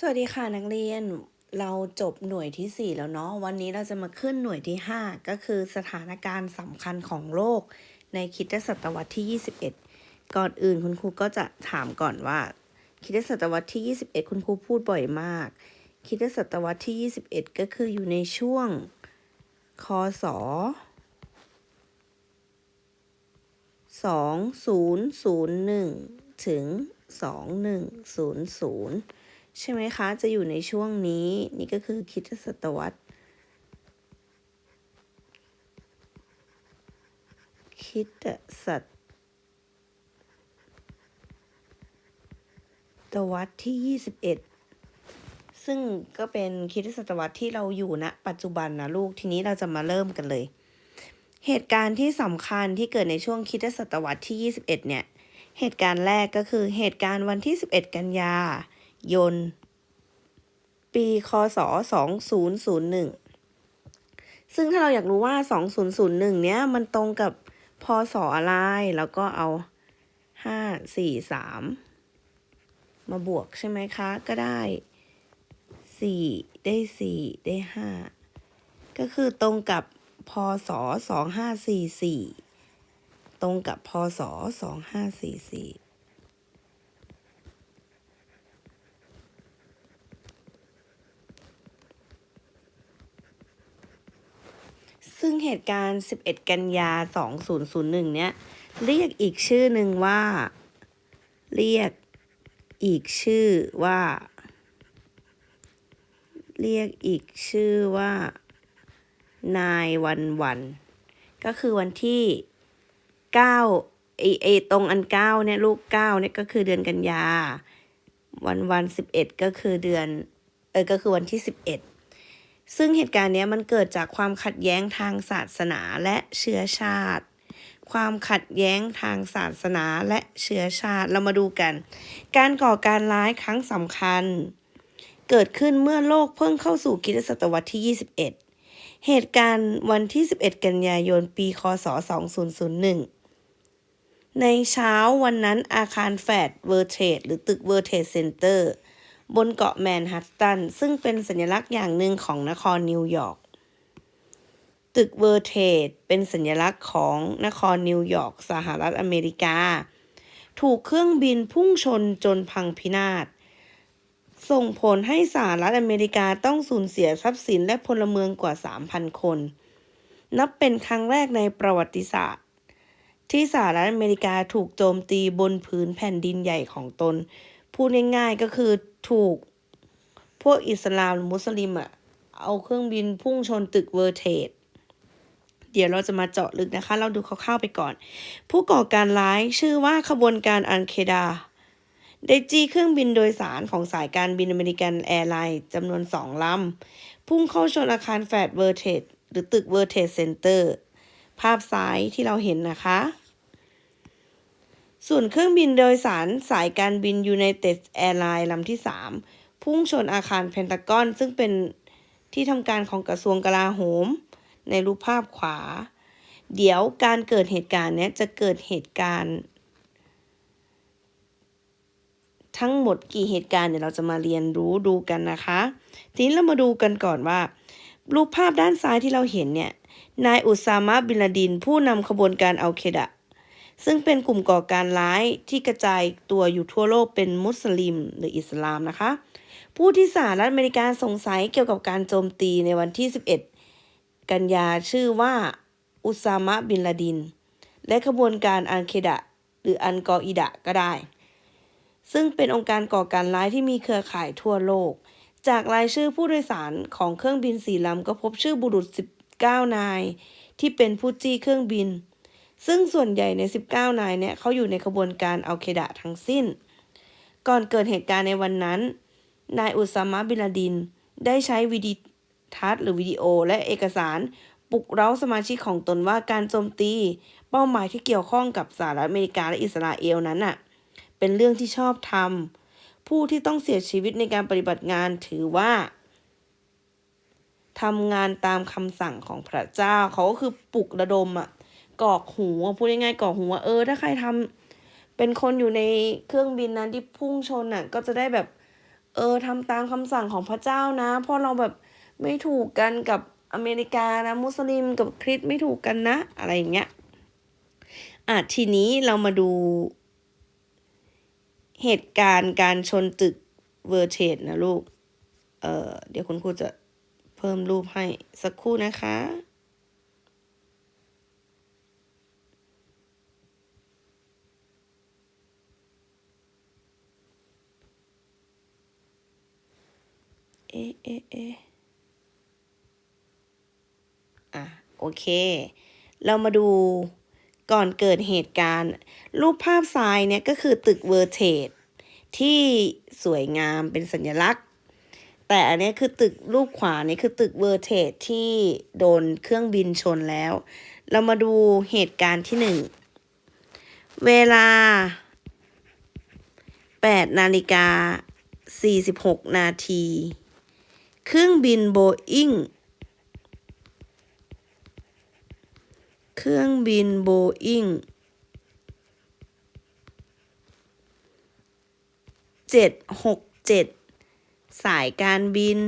สวัสดีค่ะนักเรียนเราจบหน่วยที่ 4 แล้วเนาะวันนี้เราจะมาขึ้นหน่วยที่ 5 ก็คือสถานการณ์สำคัญของโลก ในคริดศตวรรษที่ 21 ก่อนอื่นคุณครูก็จะถามก่อนว่าคริดศตวรรษที่ 21 คุณครูพูดบ่อยมากคริดศตวรรษที่ 21 ก็คืออยู่ในช่วงคศ2001 ถึง 2100 ใช่ไหมคะ จะอยู่ในช่วงนี้ นี่ก็คือคิดศตวรรษคิดศตวรรษที่ 21 ซึ่งก็เป็นคิดศตวรรษที่เราอยู่ณปัจจุบันนะลูกทีนี้เราจะมาเริ่มกันเลย เหตุการณ์ที่สำคัญที่เกิดในช่วงคิดศตวรรษที่ 21 เนี่ย เหตุการณ์แรกก็คือเหตุการณ์วันที่ 11 กันยา ยน ปีคศ 2001 ซึ่งถ้าเราอยากรู้ว่า 2001 เนี้ยมันตรงกับพศอะไร แล้วก็เอา 5 4 3 มาบวกใช่ไหมคะ ก็ได้ 4 ได้ 4 ได้ 5 ก็คือตรงกับพศ 2544 ตรงกับพศ 2544 ซึ่งเหตุการณ์ 11 กันยา 2001 เนี้ยเรียกอีกชื่อหนึ่งว่า เรียกอีกชื่อว่า เรียกอีกชื่อว่า นายวันวัน ก็คือวันที่9ไอไอตรงอัน9เนี่ยลูก9เนี่ยก็คือเดือนกันยา วันวัน11ก็คือเดือน เออก็คือวันที่11 ซึ่งเหตุการณ์นี้มันเกิดจากความขัดแย้งทางศาสนาและเชื้อชาติ ความขัดแย้งทางศาสนาและเชื้อชาติ เรามาดูกัน การก่อการร้ายครั้งสำคัญ เกิดขึ้นเมื่อโลกเพิ่งเข้าสู่คริสตศตวรรษที่ 21 เหตุการณ์วันที่ 11 กันยายน ปี คศ 2001ในเช้าวันนั้นอาคารแฟดเวอร์เทดหรือตึกเวอร์เทดเซ็นเตอร์ บนเกาะแมนฮัตตัน ซึ่งเป็นสัญลักษณ์อย่างหนึ่งของนครนิวยอร์ก ตึกเวอร์เทดเป็นสัญลักษณ์ของนครนิวยอร์กสหรัฐอเมริกา ถูกเครื่องบินพุ่งชนจนพังพินาศ ส่งผลให้สหรัฐอเมริกาต้องสูญเสียทรัพย์สินและพลเมืองกว่า 3,000 คน นับเป็นครั้งแรกในประวัติศาสตร์ที่สหรัฐอเมริกาถูกโจมตีบนพื้นแผ่นดินใหญ่ของตน พูดง่ายๆก็คือ ถูก พวกอิสลามหรือมุสลิมอะเอาเครื่องบินพุ่งชนตึกเวอร์เทดเดี๋ยวเราจะมาเจาะลึกนะคะ เราดูคร่าวๆไปก่อน ผู้ก่อการร้ายชื่อว่าขบวนการอันเคดา ได้จี้เครื่องบินโดยสารของสายการบินอเมริกันแอร์ไลน์จำนวนสองลำ พุ่งเข้าชนอาคารแฟดเวอร์เทดหรือตึกเวอร์เทดเซ็นเตอร์ ภาพซ้ายที่เราเห็นนะคะ ส่วนเครื่องบินโดยสารสายการบินยูไนเต็ดแอร์ไลน์ลำที่ 3 พุ่งชนอาคารเพนทากอน ซึ่งเป็นที่ทำการของกระทรวงกลาโหม ในรูปภาพขวา เดี๋ยวการเกิดเหตุการณ์เนี้ยจะเกิดเหตุการณ์ ทั้งหมดกี่เหตุการณ์เดี๋ยวเราจะมาเรียนรู้ดูกันนะคะ ทีนี้เรามาดูกันก่อนว่า รูปภาพด้านซ้ายที่เราเห็นเนี่ยนายอุซามะบินลาดิน ผู้นำขบวนการอัลเคดะ ซึ่งเป็นกลุ่มก่อการร้ายที่กระจายตัวอยู่ทั่วโลกเป็นมุสลิมหรืออิสลามนะคะ ผู้ที่สหรัฐอเมริกาสงสัยเกี่ยวกับการโจมตีในวันที่ 11 กันยาชื่อว่าอุซามะบินลาดิน และขบวนการอัลเคดะ หรืออันกออิดะก็ได้ ซึ่งเป็นองค์การก่อการร้ายที่มีเครือข่ายทั่วโลก จากรายชื่อผู้โดยสารของเครื่องบินสีลำก็พบชื่อบุรุษ 19 นาย ที่เป็นผู้จี้เครื่องบิน ซึ่งส่วนใหญ่ใน 19 นายเนี่ยเขาอยู่ในขบวนการอัลเคดะทั้งสิ้น ก่อนเกิดเหตุการณ์ในวันนั้น นายอุซามะบินลาดิน ได้ใช้วิดีทัศน์หรือวิดีโอและเอกสารปลุกเร้าสมาชิกของตนว่าการโจมตี เป้าหมายที่เกี่ยวข้องกับสหรัฐอเมริกาและอิสราเอลนั้นน่ะเป็นเรื่องที่ชอบทำผู้ที่ต้องเสียชีวิตในการปฏิบัติงานถือว่าทำงานตามคำสั่งของพระเจ้าเขาก็คือปลุกระดมอะ กรอกหูพูดง่ายๆกรอกหูว่าเออ ถ้าใครทำเป็นคนอยู่ในเครื่องบินนั้นที่พุ่งชนอะ ก็จะได้แบบ เออทำตามคำสั่งของพระเจ้านะเพราะเราแบบไม่ถูกกันกับอเมริกานะ มุสลิมกับคริสต์ไม่ถูกกันนะ อะไรอย่างเงี้ยอะทีนี้เรามาดู เหตุการณ์การชนตึกเวอร์เทดนะลูก เออเดี๋ยวคุณครูจะเพิ่มรูปให้สักครู่นะคะ เอะเอะเอะอะ โอเค เรามาดูก่อนเกิดเหตุการณ์ รูปภาพซ้ายเนี่ยก็คือตึกเวอร์เทดที่สวยงามเป็นสัญลักษณ์ แต่อันนี้คือตึกรูปขวานี่คือตึกเวอร์เทดที่โดนเครื่องบินชนแล้ว เรามาดูเหตุการณ์ที่หนึ่งเวลา8นาฬิกา46 นาที เครื่องบินโบอิงเครื่องบินโบอิงเจ็ดหกเจ็ดสายการบิน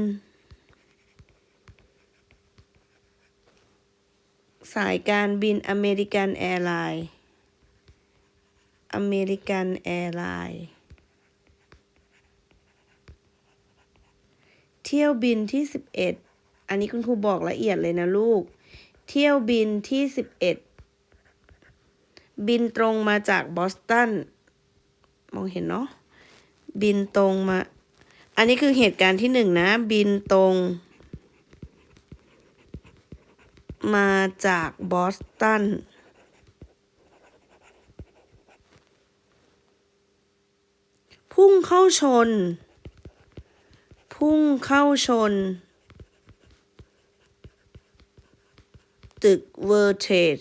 สายการบินอเมริกันแอร์ไลน์อเมริกันแอร์ไลน์ เที่ยวบินที่สิบเอ็ดอันนี้คุณครูบอกละเอียดเลยนะลูก เที่ยวบินที่สิบเอ็ดบินตรงมาจากบอสตัน มองเห็นเนาะ บินตรงมา อันนี้คือเหตุการณ์ที่หนึ่งนะ บินตรง มาจากบอสตันพุ่งเข้าชน พุ่งเข้าชน ตึกเวอร์เทจ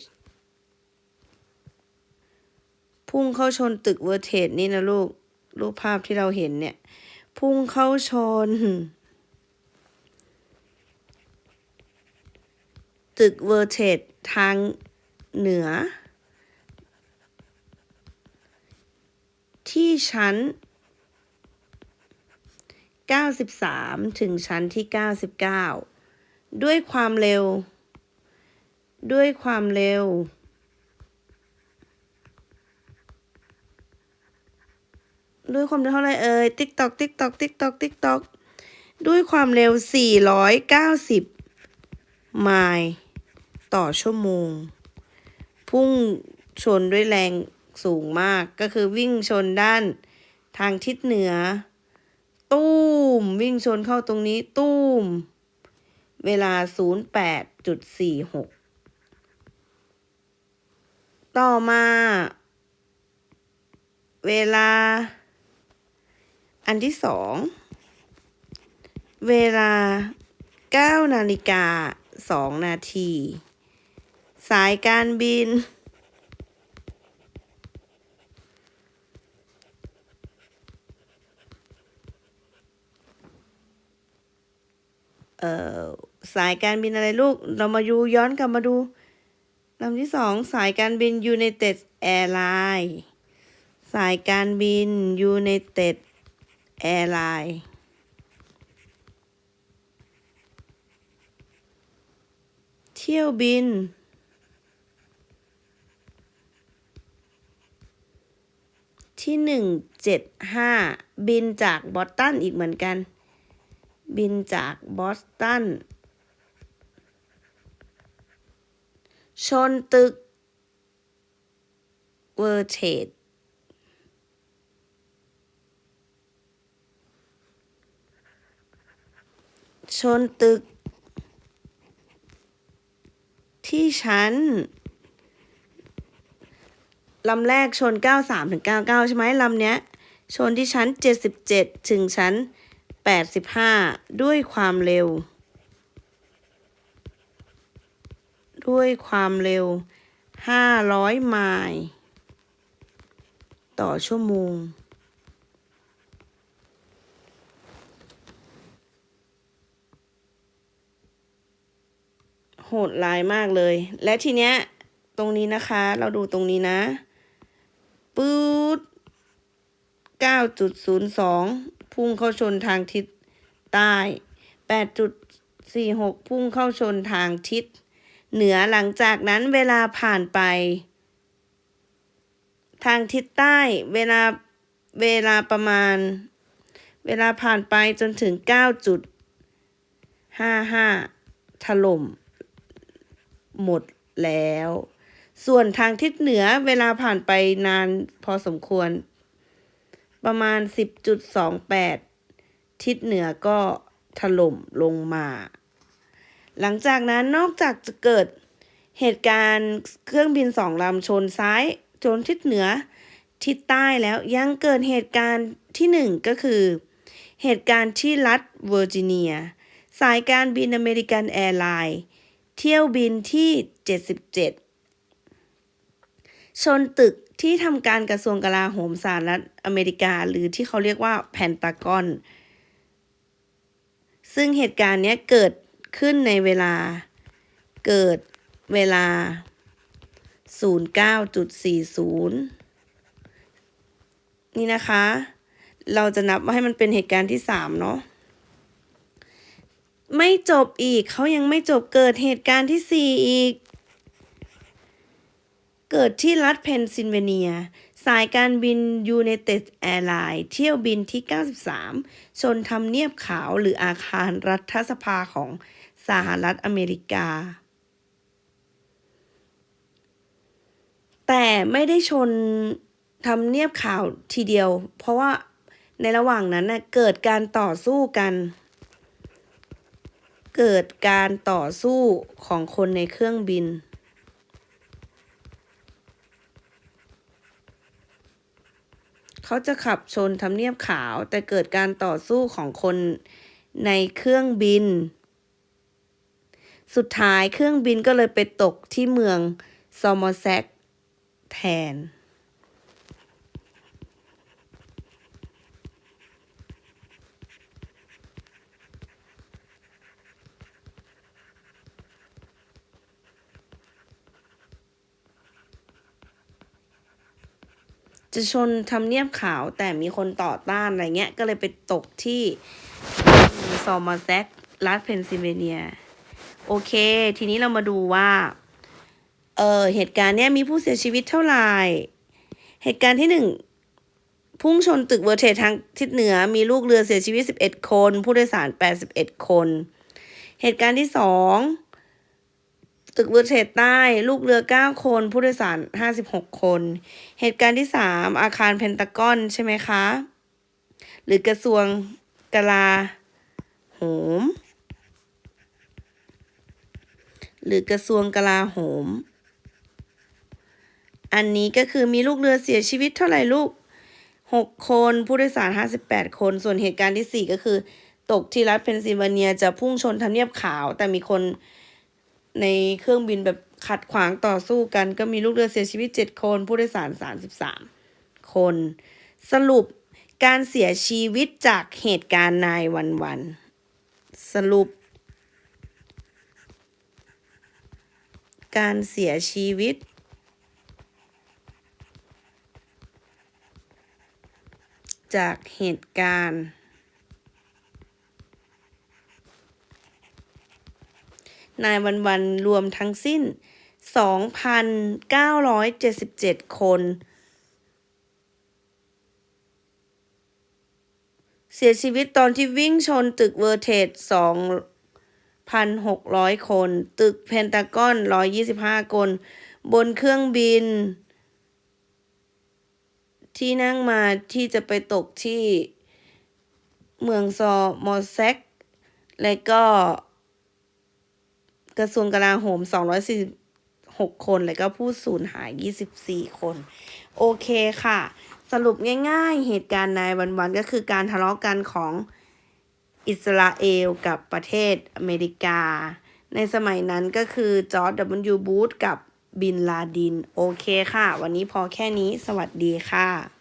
พุ่งเข้าชนตึกเวอร์เทจนี่นะลูก รูปภาพที่เราเห็นเนี่ย พุ่งเข้าชน ตึกเวอร์เทจทางเหนือ ที่ชั้น 93 ถึงชั้นที่ 99 ด้วยความเร็ว ด้วยความเร็ว ด้วยความเร็วเท่าไรเอ่ยติ๊กตอกติ๊กตอกติ๊กตอกติ๊กตอกด้วยความเร็ว 490 ไมล์ต่อชั่วโมง พุ่งชนด้วยแรงสูงมากก็คือวิ่งชนด้านทางทิศเหนือ ตู้ม วิ่งชนเข้าตรงนี้ตู้ม เวลา 08.46 ต่อมา เวลา อันที่สอง เวลา 9 นาฬิกา 2 นาที สายการบิน เอ่อ สายการบินอะไรลูก เรามาดูย้อนกลับมาดูลำที่สองสายการบิน United Airlines สายการบิน United Airlines เที่ยวบิน ที่หนึ่งเจ็ดห้าบินจากบอสตันอีกเหมือนกัน บินจากบอสตัน ชนตึก เวอร์เทดชนตึก ที่ชั้นลำแรกชน 93 ถึง 99 ใช่ไหมลำเนี้ย ชนที่ชั้น 77 ถึงชั้น 85 ด้วยความเร็ว ด้วยความเร็ว 500 ไมล์ต่อชั่วโมง โหดร้ายมากเลย และทีเนี้ย ตรงนี้นะคะ เราดูตรงนี้นะ ปื๊ด9.02 พุ่งเข้าชนทางทิศใต้ 8.46 พุ่งเข้าชนทางทิศเหนือหลังจากนั้นเวลาผ่านไป ทางทิศใต้เวลาเวลาประมาณ เวลาผ่านไปจนถึง 9.55 ถล่ม หมดแล้ว ส่วนทางทิศเหนือเวลาผ่านไปนานพอสมควร ประมาณ 10.28 ทิศเหนือก็ถล่มลงมา หลังจากนั้นนอกจากจะเกิดเหตุการณ์เครื่องบินสองลำชนซ้ายชนทิศเหนือทิศใต้แล้วยังเกิดเหตุการณ์ที่หนึ่งก็คือ เหตุการณ์ที่รัฐเวอร์จิเนีย สายการบินอเมริกันแอร์ไลน์เที่ยวบินที่ 77 ชนตึก ที่ทำการกระทรวงกลาโหมสหรัฐอเมริกา หรือที่เขาเรียกว่าแพนตากอน ซึ่งเหตุการณ์นี้เกิดขึ้นในเวลาเกิดเวลา 09.40 นี่นะคะ เราจะนับว่าให้มันเป็นเหตุการณ์ที่ 3 เนาะไม่จบอีกเขายังไม่จบเกิดเหตุการณ์ที่ 4 อีก เกิดที่รัฐเพนซิลเวเนีย สายการบิน United Airlines เที่ยวบินที่ 93 ชนทำเนียบขาวหรืออาคารรัฐสภาของสหรัฐอเมริกา แต่ไม่ได้ชนทำเนียบขาวทีเดียว เพราะว่าในระหว่างนั้นนะเกิดการต่อสู้กัน เกิดการต่อสู้ของคนในเครื่องบิน เขาจะขับชนทำเนียบขาว แต่เกิดการต่อสู้ของคนในเครื่องบิน สุดท้ายเครื่องบินก็เลยไปตกที่เมืองซอมอร์แซกแทน จะชนทำเนียบขาวแต่มีคนต่อต้านอะไรเงี้ย ก็เลยไปตกที่ซอมอร์แซกรัฐเพนซิลเวเนีย โอเค ทีนี้เรามาดูว่า เออเหตุการณ์เนี้ยมีผู้เสียชีวิตเท่าไหร่ เหตุการณ์ที่หนึ่งพุ่งชนตึกเวอร์เททางทิศเหนือมีลูกเรือเสียชีวิต 11 คน ผู้โดยสาร 81 คน เหตุการณ์ที่สอง ตึกเวอร์เทสใต้ ลูกเรือ 9 คน ผู้โดยสาร 56 คน เหตุการณ์ที่สามอาคารเพนตากอนใช่ไหมคะ หรือกระทรวงกลาโหม หรือกระทรวงกลาโหม อันนี้ก็คือมีลูกเรือเสียชีวิตเท่าไหร่ลูก 6 คนผู้โดยสาร 58 คน ส่วนเหตุการณ์ที่ 4 ก็คือ ตกที่รัฐเพนซิลเวเนียจะพุ่งชนทำเนียบขาวแต่มีคน ในเครื่องบินแบบขัดขวางต่อสู้กัน ก็มีลูกเรือเสียชีวิต 7 คน ผู้โดยสาร 33 คน สรุปการเสียชีวิตจากเหตุการณ์นายวันวัน สรุป การเสียชีวิต จากเหตุการณ์ นายวันวันรวมทั้งสิ้น 2,977 คน เสียชีวิตตอนที่วิ่งชนตึกเวอร์เทส2,600 คน ตึกเพนตากอน 125 คน บนเครื่องบิน ที่นั่งมาที่จะไปตกที่เมืองซอมอแซกและก็ กระทรวงกลาโหม 246 คน และก็ผู้สูญหาย 24 คน โอเคค่ะ สรุปง่ายๆ เหตุการณ์ในวันๆก็คือการทะเลาะกันของอิสราเอลกับประเทศอเมริกา ในสมัยนั้นก็คือจอร์จ W. บูธกับบินลาดิน โอเคค่ะ วันนี้พอแค่นี้ สวัสดีค่ะ